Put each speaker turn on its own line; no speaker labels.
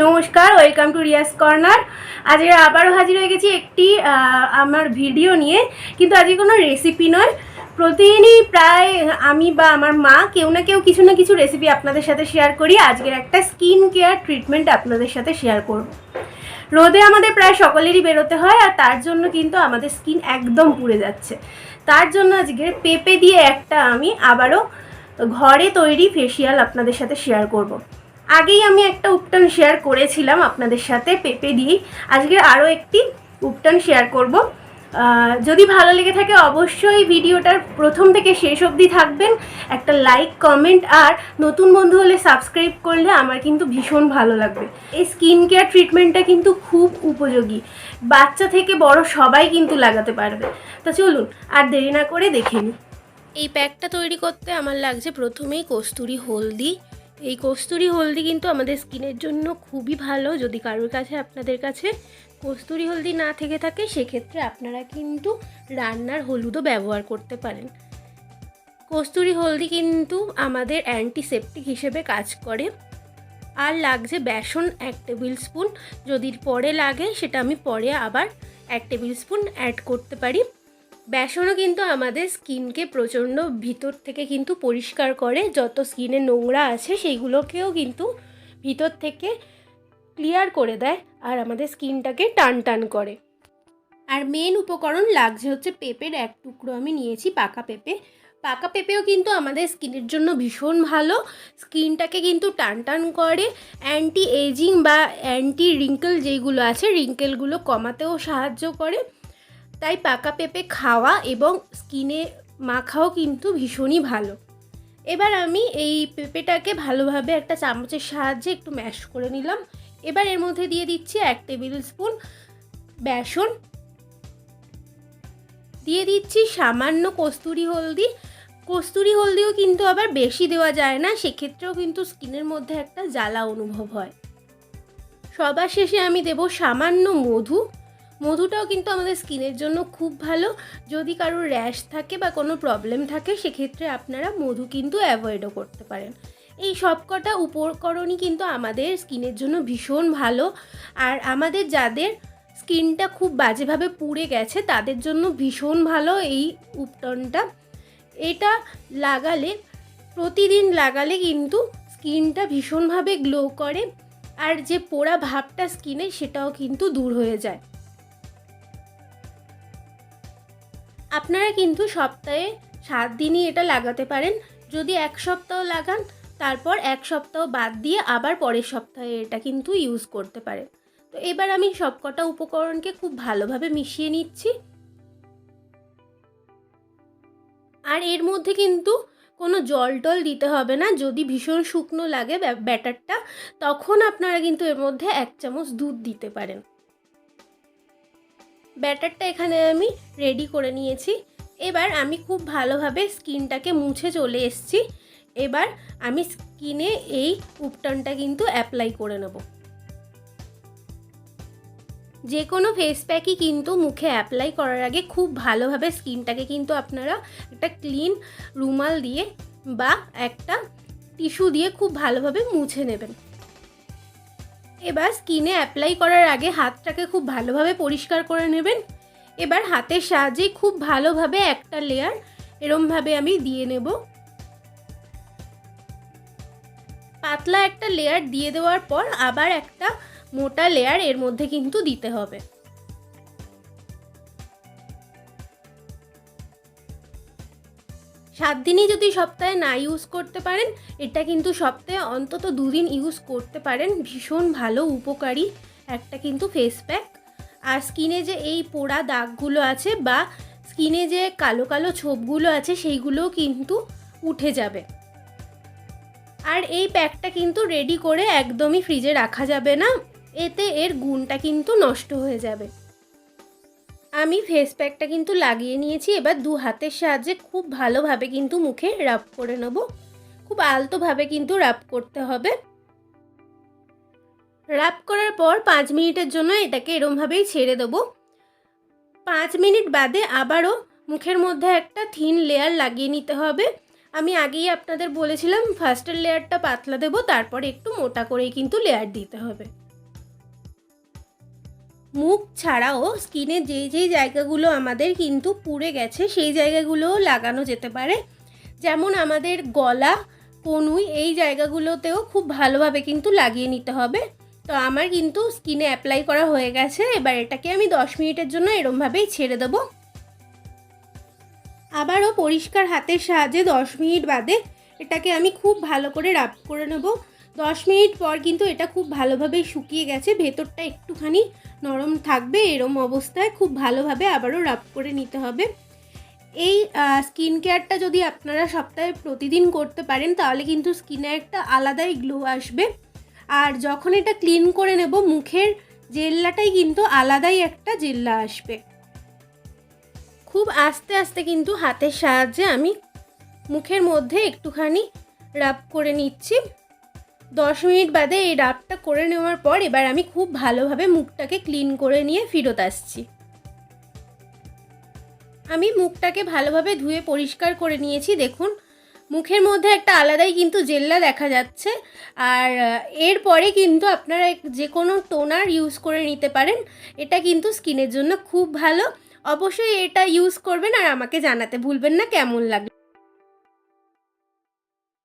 নমস্কার, welcome to Riya's corner. আজকে আবারও হাজির হয়ে গেছি একটি আমার ভিডিও নিয়ে। কিন্তু আজকে কোনো রেসিপি নয়। প্রতিদিনই প্রায় আমি বা আমার মা কেউ না কেউ কিছু না কিছু রেসিপি আপনাদের সাথে শেয়ার করি। আজকের একটা স্কিন কেয়ার ট্রিটমেন্ট আপনাদের সাথে শেয়ার করব। রোদে আমাদের প্রায় সকলেরই বেরোতে হয় আর তার জন্য কিন্তু আমাদের স্কিন একদম পুড়ে যাচ্ছে। তার জন্য আজকে পেঁপে দিয়ে একটা আমি আবারও ঘরে তৈরি ফেসিয়াল আপনাদের সাথে শেয়ার করব। আগেই আমি একটা উপটান শেয়ার করেছিলাম আপনাদের সাথে পেঁপে দিয়েই। আজকে আরও একটি উপটান শেয়ার করব। যদি ভালো লেগে থাকে অবশ্যই ভিডিওটার প্রথম থেকে শেষ অবধি থাকবেন। একটা লাইক কমেন্ট আর নতুন বন্ধু হলে সাবস্ক্রাইব করলে আমার কিন্তু ভীষণ ভালো লাগবে। এই স্কিন কেয়ার ট্রিটমেন্টটা কিন্তু খুব উপযোগী। বাচ্চা থেকে বড় সবাই কিন্তু লাগাতে পারবে। তো চলুন, আর দেরি না করে দেখে নিই। এই প্যাকটা তৈরি করতে আমার লাগছে প্রথমেই কস্তুরি হলদি। এই কস্তুরি হলদি কিন্তু আমাদের স্কিনের জন্য খুবই ভালো। যদি কারোর কাছে আপনাদের কাছে কস্তুরি হলদি না থেকে থাকে, সেক্ষেত্রে আপনারা কিন্তু রান্নার হলুদও ব্যবহার করতে পারেন। কস্তুরি হলদি কিন্তু আমাদের অ্যান্টিসেপটিক হিসেবে কাজ করে। আর লাগছে বেসন এক টেবিল স্পুন। যদি পরে লাগে, সেটা আমি পরে আবার এক টেবিল স্পুন অ্যাড করতে পারি। বেসনও কিন্তু আমাদের স্কিনকে প্রচণ্ড ভিতর থেকে কিন্তু পরিষ্কার করে, যত স্কিনে নোংরা আছে সেইগুলোকেও কিন্তু ভিতর থেকে ক্লিয়ার করে দেয় আর আমাদের স্কিনটাকে টান টান করে। আর মেন উপকরণ লাগছে হচ্ছে পেঁপের এক টুকরো আমি নিয়েছি পাকা পেঁপে। পাকা পেঁপেও কিন্তু আমাদের স্কিনের জন্য ভীষণ ভালো, স্কিনটাকে কিন্তু টান টান করে। অ্যান্টি এজিং বা অ্যান্টি রিঙ্কেল যেইগুলো আছে রিঙ্কেলগুলো কমাতেও সাহায্য করে। তাই পাকা পেঁপে খাওয়া এবং স্কিনে মাখাও কিন্তু ভীষণই ভালো। এবার আমি এই পেঁপেটাকে ভালোভাবে একটা চামচের সাহায্যে একটু ম্যাশ করে নিলাম। এবার এর মধ্যে দিয়ে দিচ্ছি এক টেবিল স্পুন বেসন। দিয়ে দিচ্ছি সামান্য কস্তুরি হলদি। কস্তুরি হলদিও কিন্তু আবার বেশি দেওয়া যায় না, সেক্ষেত্রেও কিন্তু স্কিনের মধ্যে একটা জ্বালা অনুভব হয়। সবার শেষে আমি দেব সামান্য মধু। মধুটাও কিন্তু আমাদের স্কিনের জন্য খুব ভালো। যদি কারোর র্যাশ থাকে বা কোনো প্রবলেম থাকে, সেক্ষেত্রে আপনারা মধু কিন্তু অ্যাভয়েডও করতে পারেন। এই সবকটা উপকরণই কিন্তু আমাদের স্কিনের জন্য ভীষণ ভালো। আর আমাদের যাদের স্কিনটা খুব বাজেভাবে পুড়ে গেছে, তাদের জন্য ভীষণ ভালো এই উপটনটা এটা লাগালে, প্রতিদিন লাগালে কিন্তু স্কিনটা ভীষণভাবে গ্লো করে। আর যে পোড়া ভাবটা স্কিনে, সেটাও কিন্তু দূর হয়ে যায়। আপনারা কিন্তু সপ্তাহে সাত দিনই এটা লাগাতে পারেন। যদি এক সপ্তাহ লাগান, তারপর এক সপ্তাহ বাদ দিয়ে আবার পরের সপ্তাহে এটা কিন্তু ইউজ করতে পারেন। তো এবার আমি সবকটা উপকরণকে খুব ভালোভাবে মিশিয়ে নিচ্ছি। আর এর মধ্যে কিন্তু কোনো জল টল দিতে হবে না। যদি ভীষণ শুকনো লাগে ব্য- ব্যাটারটা, তখন আপনারা কিন্তু এর মধ্যে এক চামচ দুধ দিতে পারেন। ব্যাটারটা এখানে আমি রেডি করে নিয়েছি। এবার আমি খুব ভালোভাবে স্কিনটাকে মুছে চলে এসেছি। এবার আমি স্কিনে এই উপটানটা কিন্তু অ্যাপ্লাই করে নেব। যে কোনো ফেস প্যাকই কিন্তু মুখে অ্যাপ্লাই করার আগে খুব ভালোভাবে স্কিনটাকে কিন্তু আপনারা একটা ক্লিন রুমাল দিয়ে বা একটা টিস্যু দিয়ে খুব ভালোভাবে মুছে নেবেন। এবার স্কিনে অ্যাপ্লাই করার আগে হাতটাকে খুব ভালোভাবে পরিষ্কার করে নেবেন। এবার হাতের সাহায্যে খুব ভালোভাবে একটা লেয়ার এরমভাবে আমি দিয়ে নেব। পাতলা একটা লেয়ার দিয়ে দেওয়ার পর আবার একটা মোটা লেয়ার এর মধ্যে কিন্তু দিতে হবে। সাত দিনই যদি সপ্তাহে না ইউজ করতে পারেন, এটা কিন্তু সপ্তাহে অন্তত দুদিন ইউজ করতে পারেন। ভীষণ ভালো, উপকারী একটা কিন্তু ফেস প্যাক আর স্কিনে যে এই পোড়া দাগগুলো আছে বা স্কিনে যে কালো কালো ছোপগুলো আছে, সেইগুলোও কিন্তু উঠে যাবে। আর এই প্যাকটা কিন্তু রেডি করে একদমই ফ্রিজে রাখা যাবে না। এতে এর গুণটা কিন্তু নষ্ট হয়ে যাবে। আমি ফেস প্যাকটা কিন্তু লাগিয়ে নিয়েছি। এবার দু হাতের সাহায্যে খুব ভালোভাবে কিন্তু মুখে রাব করে নেব। খুব আলতোভাবে কিন্তু রাব করতে হবে। রাব করার পর পাঁচ মিনিটের জন্য এটাকে এরমভাবেই ছেড়ে দেবো। পাঁচ মিনিট বাদে আবারও মুখের মধ্যে একটা থিন লেয়ার লাগিয়ে নিতে হবে। আমি আগেই আপনাদের বলেছিলাম ফার্স্টের লেয়ারটা পাতলা দেবো, তারপরে একটু মোটা করেই কিন্তু লেয়ার দিতে হবে। মুখ ছাড়াও স্কিনের যেই যেই জায়গাগুলো আমাদের কিন্তু পুড়ে গেছে, সেই জায়গাগুলোও লাগানো যেতে পারে। যেমন আমাদের গলা, কনুই এই জায়গাগুলোতেও খুব ভালোভাবে কিন্তু লাগিয়ে নিতে হবে। তো আমার কিন্তু স্কিনে অ্যাপ্লাই করা হয়ে গেছে, এবার এটাকে আমি দশ মিনিটের জন্য এরমভাবেই ছেড়ে দেবো। আবারও পরিষ্কার হাতের সাহায্যে দশ মিনিট বাদে এটাকে আমি খুব ভালো করে রাব করে নেব। দশ মিনিট পর কিন্তু এটা খুব ভালোভাবে শুকিয়ে গেছে, ভেতরটা একটুখানি নরম থাকবে, এরম অবস্থায় খুব ভালোভাবে আবারও রাব করে নিতে হবে। এই স্কিন কেয়ারটা যদি আপনারা সপ্তাহে প্রতিদিন করতে পারেন, তাহলে কিন্তু স্কিনে একটা আলাদাই গ্লো আসবে। আর যখন এটা ক্লিন করে নেব, মুখের জেল্লাটাই কিন্তু আলাদাই একটা জেল্লা আসবে। খুব আস্তে আস্তে কিন্তু হাতের সাহায্যে আমি মুখের মধ্যে একটুখানি রাব করে নিচ্ছি। দশ মিনিট বাদে এই রাবটা করে নেওয়ার পর এবার আমি খুব ভালোভাবে মুখটাকে ক্লিন করে নিয়ে ফিরত আসছি। আমি মুখটাকে ভালোভাবে ধুয়ে পরিষ্কার করে নিয়েছি, দেখুন। মুখের মধ্যে একটা আলাদাই কিন্তু জেল্লা দেখা যাচ্ছে, আর এরপরে কিন্তু আপনারা যে কোনো টোনার ইউজ করে নিতে পারেন, এটা কিন্তু স্কিনের জন্য খুব ভালো। অবশ্যই এটা ইউজ করবেন আর আমাকে জানাতে ভুলবেন না, কেমন লাগল।